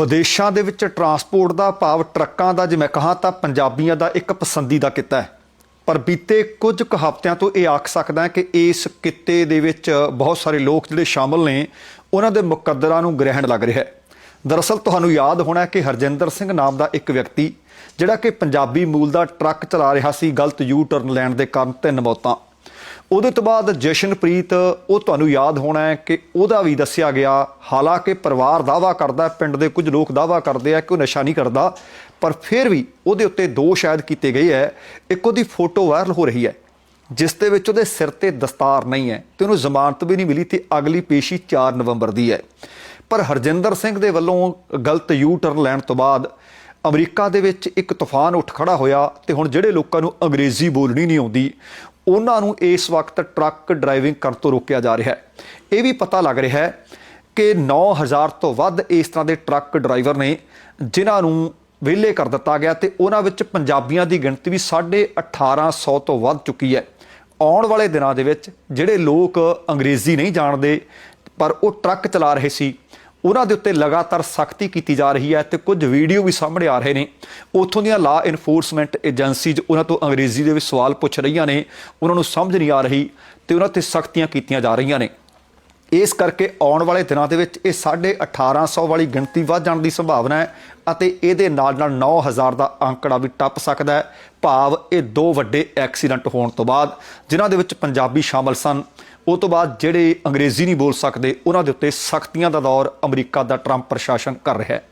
ਵਿਦੇਸ਼ਾਂ ਦੇ ਵਿੱਚ ਟਰਾਂਸਪੋਰਟ ਦਾ ਭਾਵ ਟਰੱਕਾਂ ਦਾ ਜਿਵੇਂ ਕਹਾਂ ਤਾਂ ਪੰਜਾਬੀਆਂ ਦਾ ਇੱਕ ਪਸੰਦੀਦਾ ਕਿੱਤਾ ਹੈ। ਪਰ ਬੀਤੇ ਕੁਝ ਕੁ ਹਫ਼ਤਿਆਂ ਤੋਂ ਇਹ ਆਖ ਸਕਦਾ ਕਿ ਇਸ ਕਿੱਤੇ ਦੇ ਵਿੱਚ ਬਹੁਤ ਸਾਰੇ ਲੋਕ ਜਿਹੜੇ ਸ਼ਾਮਲ ਨੇ, ਉਹਨਾਂ ਦੇ ਮੁਕੱਦਰਾਂ ਨੂੰ ਗ੍ਰਹਿਣ ਲੱਗ ਰਿਹਾ ਹੈ। ਦਰਅਸਲ ਤੁਹਾਨੂੰ ਯਾਦ ਹੋਣਾ ਕਿ ਹਰਜਿੰਦਰ ਸਿੰਘ ਨਾਮ ਦਾ ਇੱਕ ਵਿਅਕਤੀ, ਜਿਹੜਾ ਕਿ ਪੰਜਾਬੀ ਮੂਲ ਦਾ ਟਰੱਕ ਚਲਾ ਰਿਹਾ ਸੀ, ਗਲਤ ਯੂ ਟਰਨ ਲੈਣ ਦੇ ਕਾਰਨ ਤਿੰਨ ਮੌਤਾਂ। ਉਹਦੇ ਤੋਂ ਬਾਅਦ ਜਸ਼ਨਪ੍ਰੀਤ, ਉਹ ਤੁਹਾਨੂੰ ਯਾਦ ਹੋਣਾ ਹੈ ਕਿ ਉਹਦਾ ਵੀ ਦੱਸਿਆ ਗਿਆ, ਹਾਲਾਂਕਿ ਪਰਿਵਾਰ ਦਾਵਾ ਕਰਦਾ ਪਿੰਡ ਦੇ ਕੁਝ ਲੋਕ ਦਾਵਾ ਕਰਦੇ ਆ ਕਿ ਉਹ ਨਸ਼ਾ ਨਹੀਂ ਕਰਦਾ, ਪਰ ਫਿਰ ਵੀ ਉਹਦੇ ਉੱਤੇ ਦੋਸ਼ ਆਇਦ ਕੀਤੇ ਗਏ ਹੈ। ਇੱਕ ਉਹਦੀ ਫੋਟੋ ਵਾਇਰਲ ਹੋ ਰਹੀ ਹੈ, ਜਿਸ ਦੇ ਵਿੱਚ ਉਹਦੇ ਸਿਰ ਤੇ ਦਸਤਾਰ ਨਹੀਂ ਹੈ ਤੇ ਉਹਨੂੰ ਜ਼ਮਾਨਤ ਵੀ ਨਹੀਂ ਮਿਲੀ ਤੇ ਅਗਲੀ ਪੇਸ਼ੀ 4 ਨਵੰਬਰ ਦੀ ਹੈ। ਪਰ ਹਰਜਿੰਦਰ ਸਿੰਘ ਦੇ ਵੱਲੋਂ ਗਲਤ ਯੂ ਟਰਨ ਲੈਣ ਤੋਂ ਬਾਅਦ ਅਮਰੀਕਾ ਦੇ ਵਿੱਚ ਇੱਕ ਤੂਫਾਨ ਉੱਠ ਖੜਾ ਹੋਇਆ ਤੇ ਹੁਣ ਜਿਹੜੇ ਲੋਕਾਂ ਨੂੰ ਅੰਗਰੇਜ਼ੀ ਬੋਲਣੀ ਨਹੀਂ ਆਉਂਦੀ ਉਹਨਾਂ ਨੂੰ ਇਸ ਵਕਤ ਟਰੱਕ ਡਰਾਈਵਿੰਗ ਕਰਨ ਤੋਂ ਰੋਕਿਆ ਜਾ ਰਿਹਾ ਹੈ। ਇਹ ਵੀ ਪਤਾ ਲੱਗ ਰਿਹਾ ਹੈ ਕਿ 9000 ਤੋਂ ਵੱਧ ਇਸ ਤਰ੍ਹਾਂ ਦੇ ਟਰੱਕ ਡਰਾਈਵਰ ਨੇ, ਜਿਨ੍ਹਾਂ ਨੂੰ ਵਿਹਲੇ ਕਰ ਦਿੱਤਾ ਗਿਆ ਤੇ ਉਹਨਾਂ ਵਿੱਚ ਪੰਜਾਬੀਆਂ ਦੀ ਗਿਣਤੀ ਵੀ 1850 ਤੋਂ ਵੱਧ ਚੁੱਕੀ ਹੈ। ਆਉਣ ਵਾਲੇ ਦਿਨਾਂ ਦੇ ਵਿੱਚ ਜਿਹੜੇ ਲੋਕ ਅੰਗਰੇਜ਼ੀ ਨਹੀਂ ਜਾਣਦੇ, ਪਰ ਉਹ ਟਰੱਕ ਚਲਾ ਰਹੇ ਸੀ ਉਹਨਾਂ ਦੇ ਉੱਤੇ ਲਗਾਤਾਰ ਸਖਤੀ ਕੀਤੀ ਜਾ ਰਹੀ ਹੈ ਤੇ ਕੁਝ ਵੀਡੀਓ ਵੀ ਸਾਹਮਣੇ ਆ ਰਹੇ ਨੇ। ਉੱਥੋਂ ਦੀਆਂ ਲਾ ਇਨਫੋਰਸਮੈਂਟ ਏਜੰਸੀਜ਼ ਉਹਨਾਂ ਤੋਂ ਅੰਗਰੇਜ਼ੀ ਦੇ ਵਿੱਚ ਸਵਾਲ ਪੁੱਛ ਰਹੀਆਂ ਨੇ, ਉਹਨਾਂ ਨੂੰ ਸਮਝ ਨਹੀਂ ਆ ਰਹੀ ਤੇ ਉਹਨਾਂ ਤੇ ਸਖਤੀਆਂ ਕੀਤੀਆਂ ਜਾ ਰਹੀਆਂ ਨੇ। ਇਸ ਕਰਕੇ ਆਉਣ ਵਾਲੇ ਦਿਨਾਂ ਦੇ ਵਿੱਚ ਇਹ 1850 ਵਾਲੀ ਗਿਣਤੀ ਵੱਧ ਜਾਣ ਦੀ ਸੰਭਾਵਨਾ ਹੈ ਅਤੇ ਇਹਦੇ ਨਾਲ ਨਾਲ 9000 ਦਾ ਅੰਕੜਾ ਵੀ ਟੱਪ ਸਕਦਾ ਹੈ। ਭਾਵ ਇਹ ਦੋ ਵੱਡੇ ਐਕਸੀਡੈਂਟ ਹੋਣ ਤੋਂ ਬਾਅਦ, ਜਿਨ੍ਹਾਂ ਦੇ ਵਿੱਚ ਪੰਜਾਬੀ ਸ਼ਾਮਲ ਸਨ। ਉਹ ਤੋਂ ਬਾਅਦ ਜਿਹੜੇ ਅੰਗਰੇਜ਼ੀ ਨਹੀਂ ਬੋਲ ਸਕਦੇ, ਉਹਨਾਂ ਦੇ ਉੱਤੇ ਸਖਤੀਆਂ ਦਾ ਦੌਰ ਅਮਰੀਕਾ ਦਾ ਟਰੰਪ ਪ੍ਰਸ਼ਾਸਨ ਕਰ ਰਿਹਾ ਹੈ।